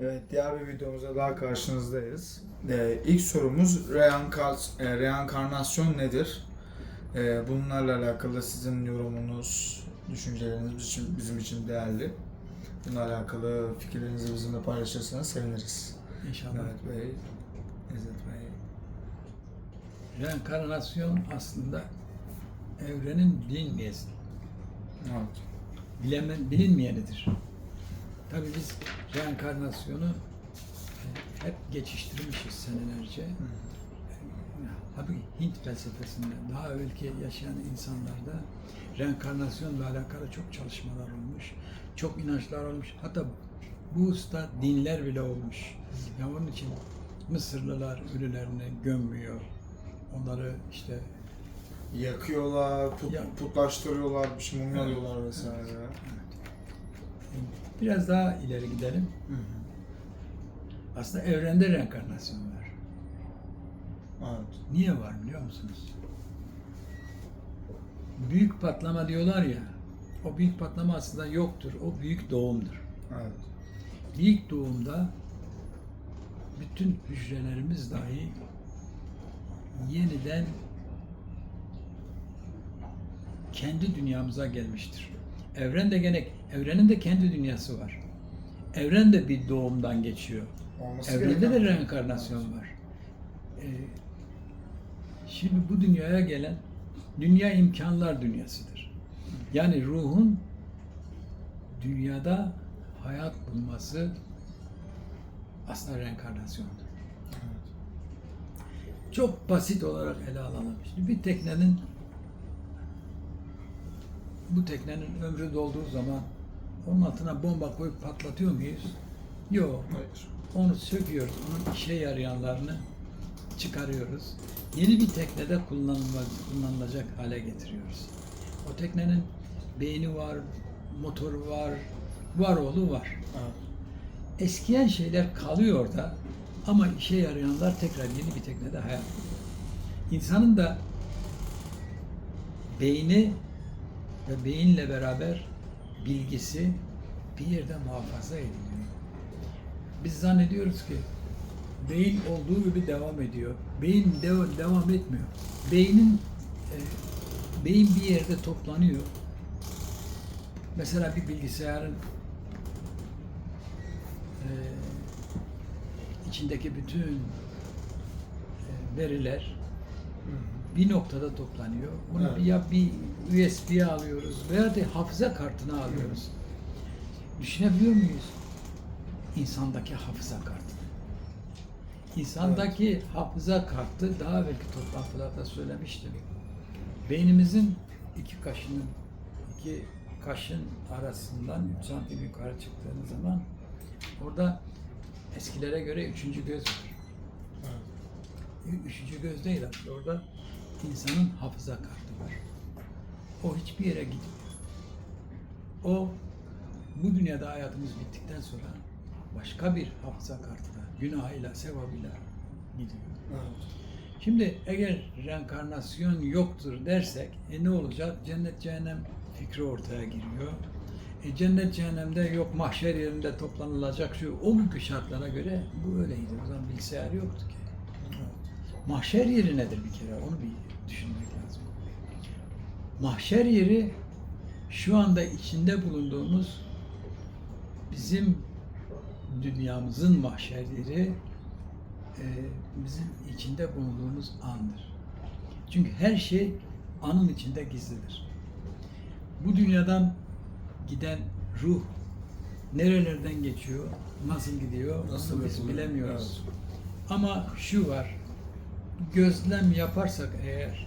Evet, diğer bir videomuzda daha karşınızdayız. Ee, ilk sorumuz reenkar e, reenkarnasyon nedir? Ee, bunlarla alakalı sizin yorumunuz, düşünceleriniz bizim için, bizim için değerli. Bununla alakalı fikirlerinizi bizimle paylaşırsanız seviniriz. İnşallah. Mehmet Bey, İzzet Bey. Reenkarnasyon aslında evrenin bilinmeyesi, Evet. bilemen, bilinmeyenidir. Tabii biz reenkarnasyonu e, hep geçiştirmişiz senelerce. Tabii Hint felsefesinde daha evvelki yaşayan insanlarda reenkarnasyonla alakalı çok çalışmalar olmuş, çok inançlar olmuş. Hatta bu usta dinler bile olmuş. Ya onun için Mısırlılar ölülerini gömmüyor. Onları işte Yakıyorlar, put, Ya- putlaştırıyorlar, bir şey mumyalıyorlar vesaire. Biraz daha ileri gidelim. Hı hı. Aslında evrende reenkarnasyon var. Evet. Niye var biliyor musunuz? Büyük patlama diyorlar ya, o büyük patlama aslında yoktur, o büyük doğumdur. Evet. Büyük doğumda bütün hücrelerimiz dahi yeniden kendi dünyamıza gelmiştir. Evren de gene evrenin de kendi dünyası var. Evren de bir doğumdan geçiyor. Olması Evrende de gereken- reenkarnasyon var. Ee, şimdi bu dünyaya gelen dünya imkanlar dünyasıdır. Yani ruhun dünyada hayat bulması aslında reenkarnasyondur. Çok basit olarak ele alalım. Şimdi bir teknenin bu teknenin ömrü dolduğu zaman onun altına bomba koyup patlatıyor muyuz? Yok. Hayır. Onu söküyoruz, onun işe yarayanlarını çıkarıyoruz. Yeni bir teknede kullanılma, kullanılacak hale getiriyoruz. O teknenin beyni var, motoru var, var oğlu var. Evet. Eskiyen şeyler kalıyor orada ama işe yarayanlar tekrar yeni bir teknede hayat buluyor. İnsanın da beyni ve beyinle beraber bilgisi bir yerde muhafaza ediliyor. Biz zannediyoruz ki beyin olduğu gibi devam ediyor. Beyin dev- devam etmiyor. Beynin e, beyin bir yerde toplanıyor. Mesela bir bilgisayarın e, içindeki bütün e, veriler. Bir noktada toplanıyor. Bunu Evet. ya bir USB'ye alıyoruz veya da hafıza kartına alıyoruz. Düşünebiliyor muyuz? İnsandaki hafıza kartı. İnsandaki hafıza kartı daha evvelki toplantılarda söylemiştim. Beynimizin iki kaşının iki kaşın arasından 3 santim yukarı çıktığınız zaman orada eskilere göre üçüncü göz var. Evet. Üçüncü göz değil aslında orada insanın hafıza kartı var. O hiçbir yere gitmiyor. O bu dünyada hayatımız bittikten sonra başka bir hafıza kartına, günahıyla, sevabıyla gidiyor. Evet. Şimdi eğer reenkarnasyon yoktur dersek e ne olacak? Cennet cehennem fikri ortaya giriyor. E cennet cehennemde yok mahşer yerinde toplanılacak şu o günkü şartlara göre bu öyleydi. O zaman bilgisayar yoktu ki. Evet. Mahşer yeri nedir bir kere? Onu bir düşünmek lazım. Mahşer yeri şu anda içinde bulunduğumuz bizim dünyamızın mahşer yeri e, bizim içinde bulunduğumuz andır. Çünkü her şey anın içinde gizlidir. Bu dünyadan giden ruh nerelerden geçiyor, nasıl gidiyor, Nasıl onu biz bilemiyoruz. Ama şu var, gözlem yaparsak eğer,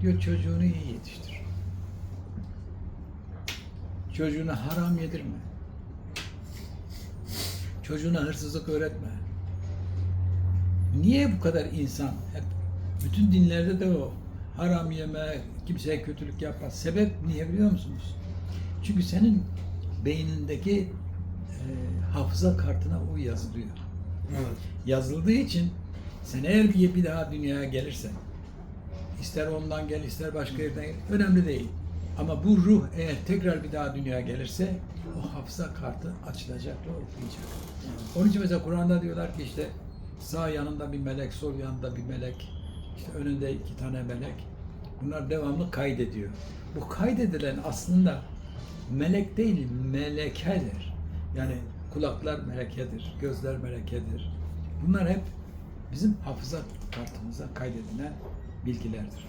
diyor çocuğunu iyi yetiştir. Çocuğuna haram yedirme. Çocuğuna hırsızlık öğretme. Niye bu kadar insan hep bütün dinlerde de o haram yeme, kimseye kötülük yapma. Sebep niye biliyor musunuz? Çünkü senin beynindeki e, hafıza kartına o yazılıyor Evet. yazıldığı için sen eğer bir, bir daha dünyaya gelirsen ister ondan gel ister başka yerden gel önemli değil. Ama bu ruh eğer tekrar bir daha dünyaya gelirse o hafıza kartı açılacak ve okuyacak. Onun için mesela Kur'an'da diyorlar ki işte sağ yanında bir melek, sol yanında bir melek, işte önünde iki tane melek. Bunlar devamlı kaydediyor. Bu kaydedilen aslında melek değil, melekedir. Yani kulaklar melekedir, gözler melekedir. Bunlar hep bizim hafıza kartımıza kaydedilen bilgilerdir.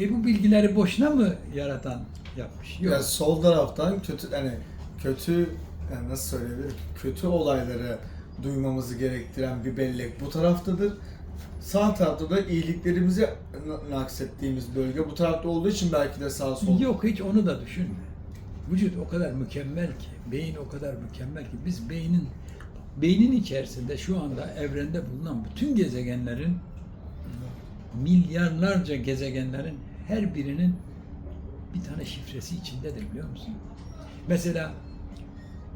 E bu bilgileri boşuna mı yaratan yapmış? Yok. Ya sol taraftan kötü hani kötü yani nasıl söyleyebilirim? Kötü olayları duymamızı gerektiren bir bellek bu taraftadır. Sağ tarafta da iyiliklerimizi na- naksettiğimiz bölge bu tarafta olduğu için belki de sağ sol. Yok hiç onu da düşünme. Vücut o kadar mükemmel ki, beyin o kadar mükemmel ki biz beynin beynin içerisinde şu anda evrende bulunan bütün gezegenlerin milyarlarca gezegenlerin her birinin bir tane şifresi içindedir biliyor musun? Mesela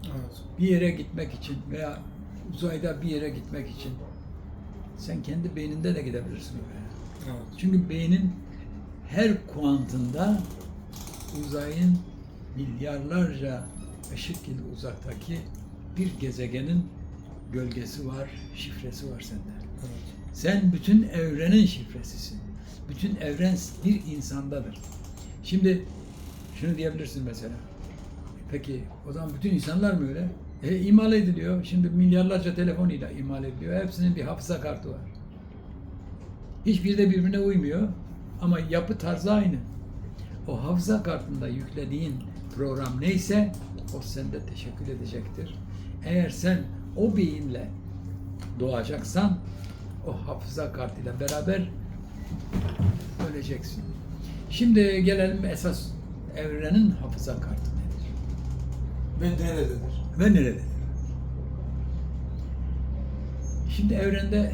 Evet. bir yere gitmek için veya uzayda bir yere gitmek için sen kendi beyninde de gidebilirsin oraya. Evet. Çünkü beynin her kuantında uzayın milyarlarca ışık yılı uzaktaki bir gezegenin gölgesi var, şifresi var sende. Evet. Sen bütün evrenin şifresisin. Bütün evren bir insandadır. Şimdi şunu diyebilirsin mesela. Peki o zaman bütün insanlar mı öyle? E, imal ediliyor. Şimdi milyarlarca telefonuyla imal ediliyor. Hepsinin bir hafıza kartı var. Hiçbiri de birbirine uymuyor. Ama yapı tarzı aynı. O hafıza kartında yüklediğin program neyse o sende teşekkür edecektir. Eğer sen o beyinle doğacaksan o hafıza kartıyla beraber öleceksin. Şimdi gelelim esas evrenin hafıza kartı nedir? Ve nerededir? Ve nerededir? Şimdi evrende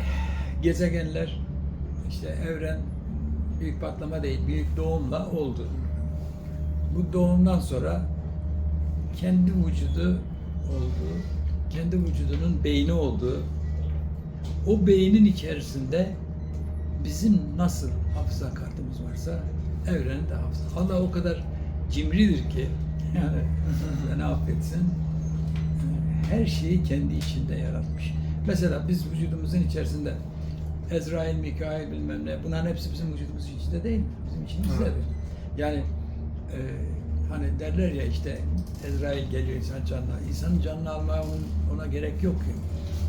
gezegenler, işte evren büyük patlama değil, büyük doğumla oldu. Bu doğumdan sonra kendi vücudu olduğu, kendi vücudunun beyni olduğu, o beynin içerisinde bizim nasıl hafıza kartımız varsa evrenin de hafıza. Allah o kadar cimridir ki yani beni affetsin her şeyi kendi içinde yaratmış. Mesela biz vücudumuzun içerisinde Ezrail, Mikail bilmem ne bunların hepsi bizim vücudumuzun içinde değil mi? Bizim içimizdedir. Yani e, hani derler ya işte Ezrail geliyor insan canına. İnsanın canını almaya ona gerek yok ki.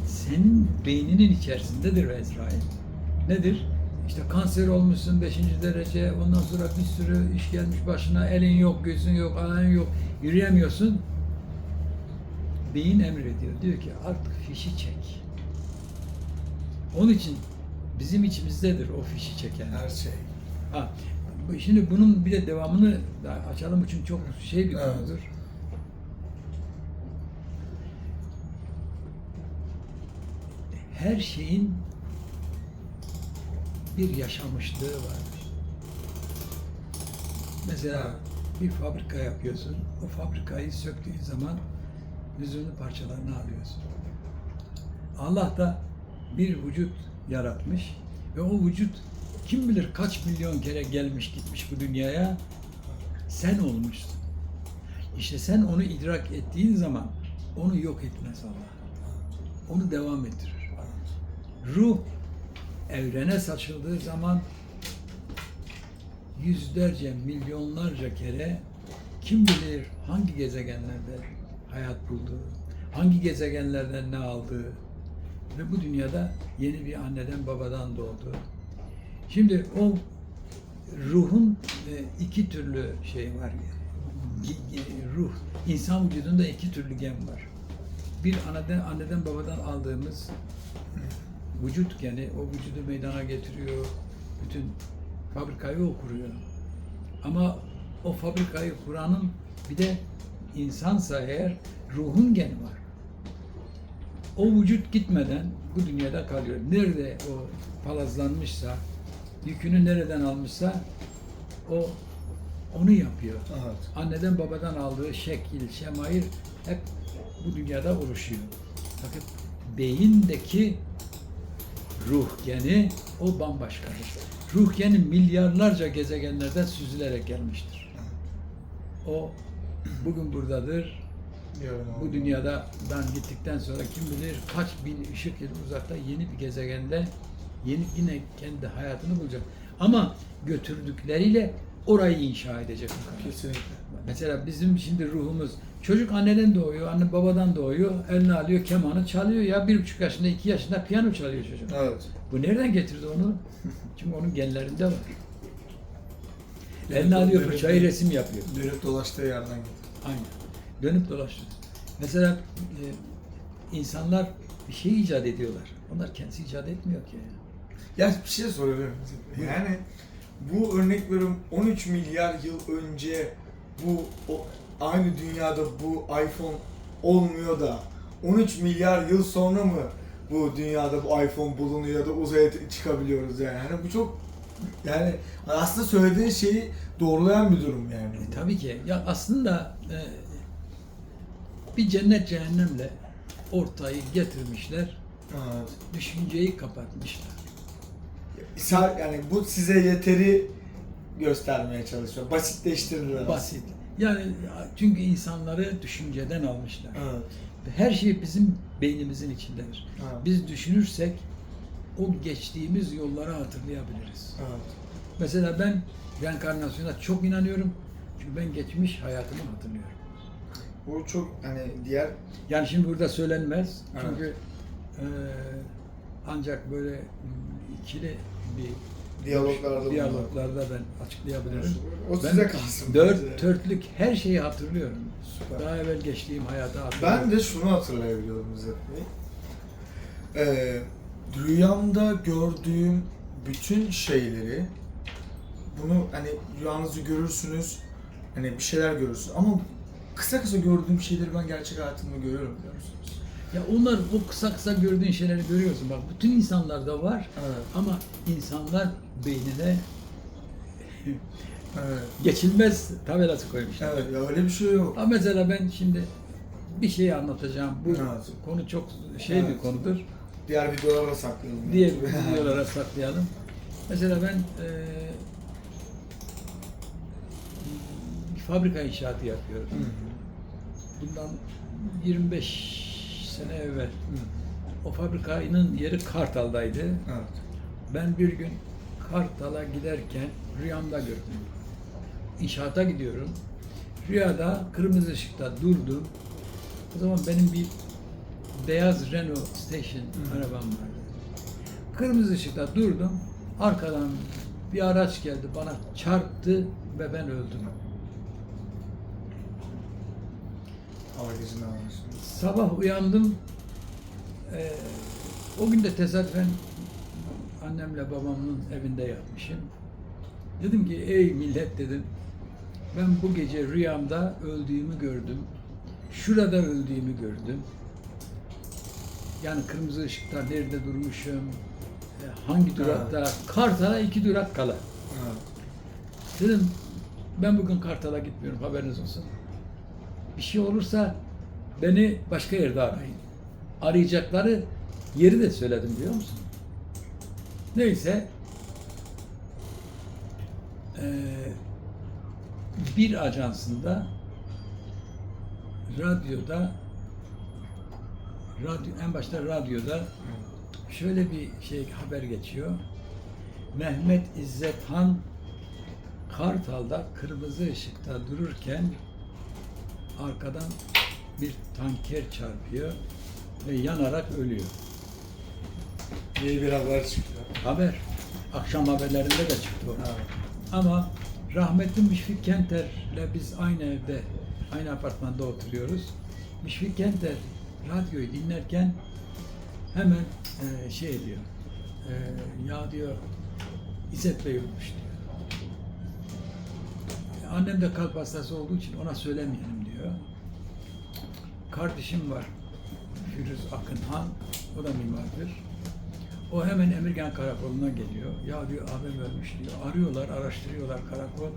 Senin beyninin içerisindedir Ezrail. Nedir? İşte kanser olmuşsun 5. derece, ondan sonra bir sürü iş gelmiş başına, elin yok, gözün yok, ayağın yok, yürüyemiyorsun. Beyin emrediyor. Diyor ki artık fişi çek. Onun için bizim içimizdedir o fişi çeken. Her şey. Ha, şimdi bunun bir de devamını açalım çünkü çok şey bir Evet. konudur. Her şeyin bir yaşamışlığı vardır. Mesela bir fabrika yapıyorsun. O fabrikayı söktüğün zaman yüzünü parçalarını alıyorsun. Allah da bir vücut yaratmış ve o vücut kim bilir kaç milyon kere gelmiş gitmiş bu dünyaya sen olmuşsun. İşte sen onu idrak ettiğin zaman onu yok etmez Allah. Onu devam ettirir. Ruh evrene saçıldığı zaman yüzlerce, milyonlarca kere kim bilir hangi gezegenlerde hayat bulduğu, hangi gezegenlerden ne aldığı ve bu dünyada yeni bir anneden babadan doğdu. Şimdi o ruhun e, iki türlü şey var. Ruh, insan vücudunda iki türlü gen var. Bir anneden, anneden babadan aldığımız vücut geni o vücudu meydana getiriyor. Bütün fabrikayı o kuruyor. Ama o fabrikayı kuranın bir de insansa eğer ruhun geni var. O vücut gitmeden bu dünyada kalıyor. Nerede o palazlanmışsa, yükünü nereden almışsa o onu yapıyor. Evet. Anneden babadan aldığı şekil, şemair hep bu dünyada oluşuyor. Fakat beyindeki ruh geni o bambaşkadır. Ruh geni milyarlarca gezegenlerden süzülerek gelmiştir. O bugün buradadır. Bu dünyadan gittikten sonra kim bilir kaç bin ışık yılı uzakta yeni bir gezegende yeni yine kendi hayatını bulacak. Ama götürdükleriyle orayı inşa edecek. Kesinlikle. Mesela bizim şimdi ruhumuz çocuk anneden doğuyor, anne babadan doğuyor, eline alıyor kemanı çalıyor ya bir buçuk yaşında, iki yaşında piyano çalıyor çocuk. Evet. Bu nereden getirdi onu? Çünkü onun genlerinde var. Eline alıyor fırçayı resim yapıyor. Dönüp dolaştığı yerden gitti. Aynen. Dönüp dolaşıyor. Mesela e, insanlar bir şey icat ediyorlar. Onlar kendisi icat etmiyor ki. Ya bir şey soruyorum. Yani bu örnek veriyorum 13 milyar yıl önce bu o, aynı dünyada bu iPhone olmuyor da 13 milyar yıl sonra mı bu dünyada bu iPhone bulunuyor ya da uzaya çıkabiliyoruz yani. Hani bu çok yani aslında söylediğin şeyi doğrulayan bir durum yani. E, tabii ki. Ya aslında e, bir cennet cehennemle ortayı getirmişler. Evet. Düşünceyi kapatmışlar. Yani bu size yeteri göstermeye çalışıyor. Basitleştirirler. Basit. Yani çünkü insanları düşünceden almışlar. Evet. Her şey bizim beynimizin içindedir. Evet. Biz düşünürsek o geçtiğimiz yolları hatırlayabiliriz. Evet. Mesela ben reenkarnasyona çok inanıyorum. Çünkü ben geçmiş hayatımı hatırlıyorum. Bu çok hani diğer Yani şimdi burada söylenmez. Evet. Çünkü eee, ancak böyle mm, ikili bir Diyaloglarda diyaloglarda ben açıklayabilirim. O Ben size kalsın. Dört, törtlük her şeyi hatırlıyorum. Süper. Daha evvel geçtiğim hayatı hatırlıyorum. Ben de şunu hatırlayabiliyorum Bey. Ee, rüyamda gördüğüm bütün şeyleri bunu hani rüyanızı görürsünüz hani bir şeyler görürsünüz ama kısa kısa gördüğüm şeyleri ben gerçek hayatımda görüyorum biliyor musunuz? Ya onlar o kısa kısa gördüğün şeyleri görüyorsun. Bak bütün insanlarda var Evet. ama insanlar beynine Evet. geçilmez tabelası koymuşlar. Evet ya öyle bir şey yok. Ha mesela ben şimdi bir şey anlatacağım. Bu Evet. konu çok şey bir Evet. konudur. Diğer videolara saklayalım. Diğer videolara saklayalım. Mesela ben eee bir fabrika inşaatı yapıyorum. Hı hı. Bundan 25 sene evvel Hı. o fabrikanın yeri Kartal'daydı. Evet. Ben bir gün Kartal'a giderken rüyamda gördüm. İnşaata gidiyorum. Rüyada kırmızı ışıkta durdum. O zaman benim bir beyaz Renault Station Hı. arabam vardı. Kırmızı ışıkta durdum. Arkadan bir araç geldi bana çarptı ve ben öldüm. Allah izin vermesin. Sabah uyandım. Ee, o gün de tesadüfen annemle babamın evinde yatmışım. Dedim ki ey millet dedim. Ben bu gece rüyamda öldüğümü gördüm. Şurada öldüğümü gördüm. Yani kırmızı ışıkta nerede durmuşum, e, hangi durakta, Kartal'a iki durak kala. Evet. Dedim ben bugün Kartal'a gitmiyorum haberiniz olsun. Bir şey olursa beni başka yerde arayın. Arayacakları yeri de söyledim biliyor musun? Neyse eee, bir ajansında radyoda radyo en başta radyoda şöyle bir şey haber geçiyor. Mehmet İzzet Han Kartal'da kırmızı ışıkta dururken arkadan bir tanker çarpıyor ve yanarak ölüyor. İyi bir haber çıktı. Haber. Akşam haberlerinde de çıktı o. Evet. Ama rahmetli Müşfik Kenter'le biz aynı evde, aynı apartmanda oturuyoruz. Müşfik Kenter radyoyu dinlerken hemen e, şey diyor, e, ya diyor İzzet Bey ölmüş diyor. Annem de kalp hastası olduğu için ona söylemeyelim diyor. Kardeşim var, Firuz Akınhan, o da mimardır. O hemen Emirgan Karakolu'na geliyor. Ya diyor abim ölmüş diyor. Arıyorlar, araştırıyorlar karakol.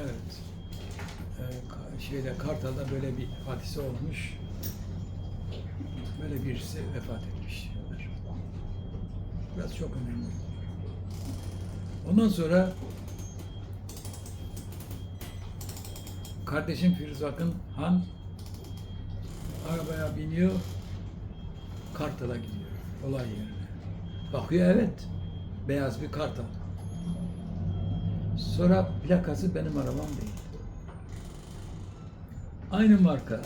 Evet. Ee, şeyde Kartal'da böyle bir hadise olmuş. Böyle birisi vefat etmiş diyorlar. Biraz çok önemli. Ondan sonra kardeşim Firuz Akın Han arabaya biniyor, Kartal'a gidiyor olay yerine. Bakıyor evet, beyaz bir Kartal. Sonra plakası benim arabam değil. Aynı marka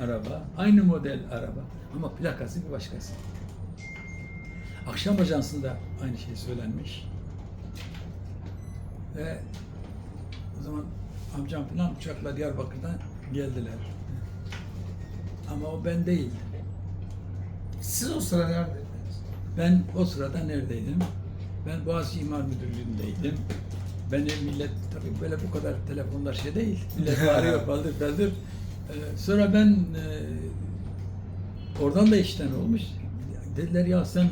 araba, aynı model araba ama plakası bir başkası. Akşam ajansında aynı şey söylenmiş. Ve o zaman amcam falan uçakla Diyarbakır'dan geldiler. Ama o ben değildim. Siz o sırada neredeydiniz? Ben o sırada neredeydim? Ben Boğaziçi İmar Müdürlüğü'ndeydim. Beni millet tabii böyle bu kadar telefonlar şey değil. Millet arıyor baldır baldır. Ee, sonra ben e, oradan da işten olmuş. Dediler ya sen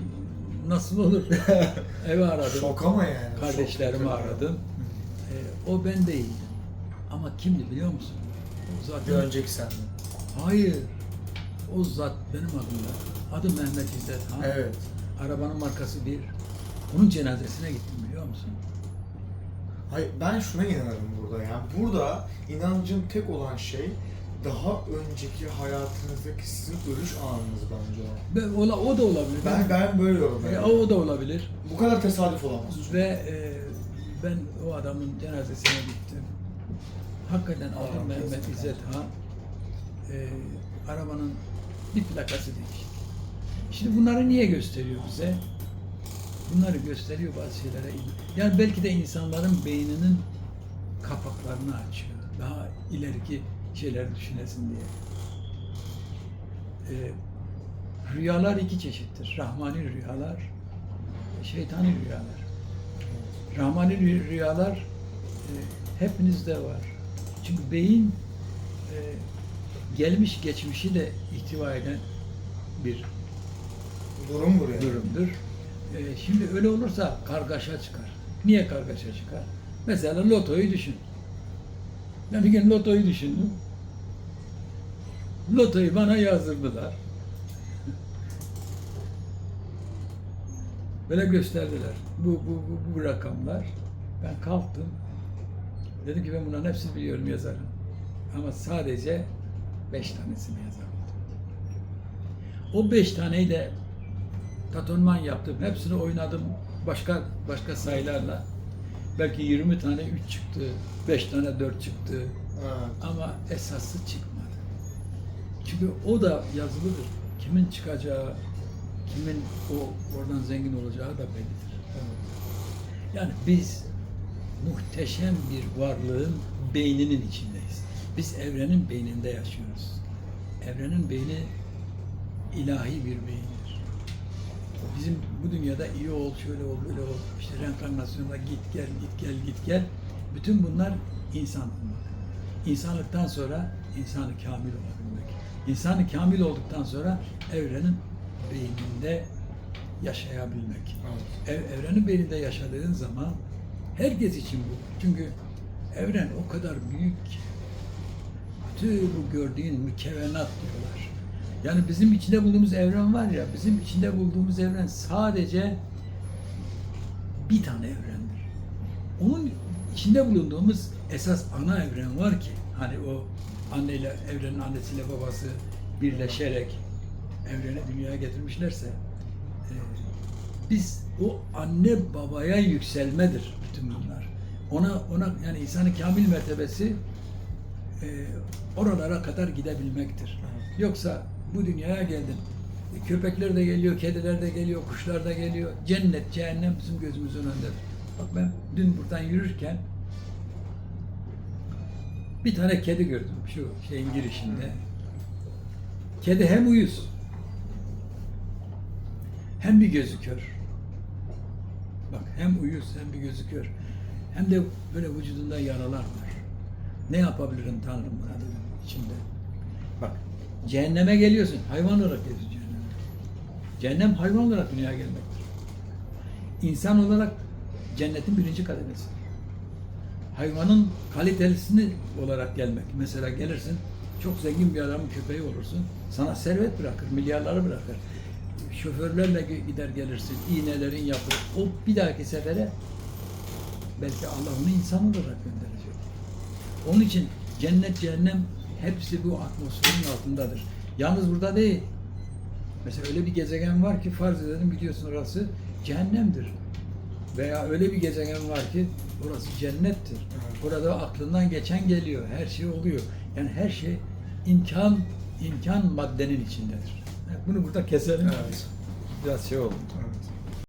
nasıl olur? Evi aradım. Şok ama yani. Kardeşlerimi Şok. aradım. Ee, o ben değildim. Ama kimdi biliyor musun? O Bir zaten önceki sende. Hayır. O zat benim adımda. Adı Mehmet İzzet Han. Evet. Arabanın markası bir. Onun cenazesine gittim biliyor musun? Hayır ben şuna inanırım burada yani. Burada inancın tek olan şey daha önceki hayatınızdaki sizin ölüş anınız bence o. Ve ola, o da olabilir. Ben ben böyle E, yorumluyorum. o da olabilir. Bu kadar tesadüf olamaz. çünkü. Ve e, ben o adamın cenazesine gittim. Hakikaten Allah Mehmet. İzzet Han. E, arabanın bir plakası değişik. Şimdi bunları niye gösteriyor bize? Bunları gösteriyor bazı şeylere. Yani belki de insanların beyninin kapaklarını açıyor. Daha ileriki şeyleri düşünesin diye. E, rüyalar iki çeşittir. Rahmani rüyalar, şeytani rüyalar. Rahmani rü- rüyalar e, hepinizde var. Çünkü beyin e, gelmiş geçmişi de ihtiva eden bir Durum buraya. durumdur. E, şimdi öyle olursa kargaşa çıkar. Niye kargaşa çıkar? Mesela lotoyu düşün. Ben bir gün lotoyu düşündüm. Lotoyu bana yazdırdılar. Böyle gösterdiler. Bu, bu, bu, bu rakamlar. Ben kalktım. Dedim ki ben bunların hepsini biliyorum yazarım. Ama sadece beş tanesini yazarım. O beş taneyi de tatonman yaptım. Hepsini oynadım başka başka sayılarla. Belki 20 tane 3 çıktı, 5 tane 4 çıktı. Evet. Ama esası çıkmadı. Çünkü o da yazılıdır. Kimin çıkacağı, kimin o oradan zengin olacağı da bellidir. Yani biz muhteşem bir varlığın beyninin içindeyiz. Biz evrenin beyninde yaşıyoruz. Evrenin beyni ilahi bir beyindir. Bizim bu dünyada iyi ol, şöyle ol, böyle ol, işte reenkarnasyonda git gel, git gel, git gel. Bütün bunlar insan olmak. İnsanlıktan sonra insanı kamil olabilmek. İnsanı kamil olduktan sonra evrenin beyninde yaşayabilmek. Evet. Ev, evrenin beyninde yaşadığın zaman herkes için bu. Çünkü evren o kadar büyük ki. Bütün bu gördüğün mükevenat diyorlar. Yani bizim içinde bulduğumuz evren var ya, bizim içinde bulduğumuz evren sadece bir tane evrendir. Onun içinde bulunduğumuz esas ana evren var ki, hani o anneyle, evrenin annesiyle babası birleşerek evreni dünyaya getirmişlerse, e, biz o anne babaya yükselmedir bütün bunlar. Ona ona yani insanın kamil mertebesi e, oralara kadar gidebilmektir. Evet. Yoksa bu dünyaya geldin. E, Köpekler de geliyor, kediler de geliyor, kuşlar da geliyor. Cennet, cehennem bizim gözümüzün önündedir. Bak ben dün buradan yürürken bir tane kedi gördüm şu şeyin girişinde. Kedi hem uyuz hem bir gözü kör. Bak hem uyuz hem bir gözü kör. Hem de böyle vücudunda yaralar var. Ne yapabilirim Tanrım buna dedim içimde. Bak cehenneme geliyorsun. Hayvan olarak geliyorsun cehenneme. Cehennem hayvan olarak dünyaya gelmektir. İnsan olarak cennetin birinci kademesi. Hayvanın kalitesini olarak gelmek. Mesela gelirsin, çok zengin bir adamın köpeği olursun. Sana servet bırakır, milyarları bırakır. Şoförlerle gi- gider gelirsin, iğnelerin yapılır. O bir dahaki sefere belki Allah onu insan olarak gönderecek. Onun için Cennet, cehennem hepsi bu atmosferin altındadır. Yalnız burada değil. Mesela öyle bir gezegen var ki farz edelim biliyorsun orası cehennemdir. Veya öyle bir gezegen var ki orası cennettir. Burada aklından geçen geliyor. Her şey oluyor. Yani her şey imkan imkan maddenin içindedir. Evet, Bunu burada keselim. Evet. Biraz şey oldu. Evet.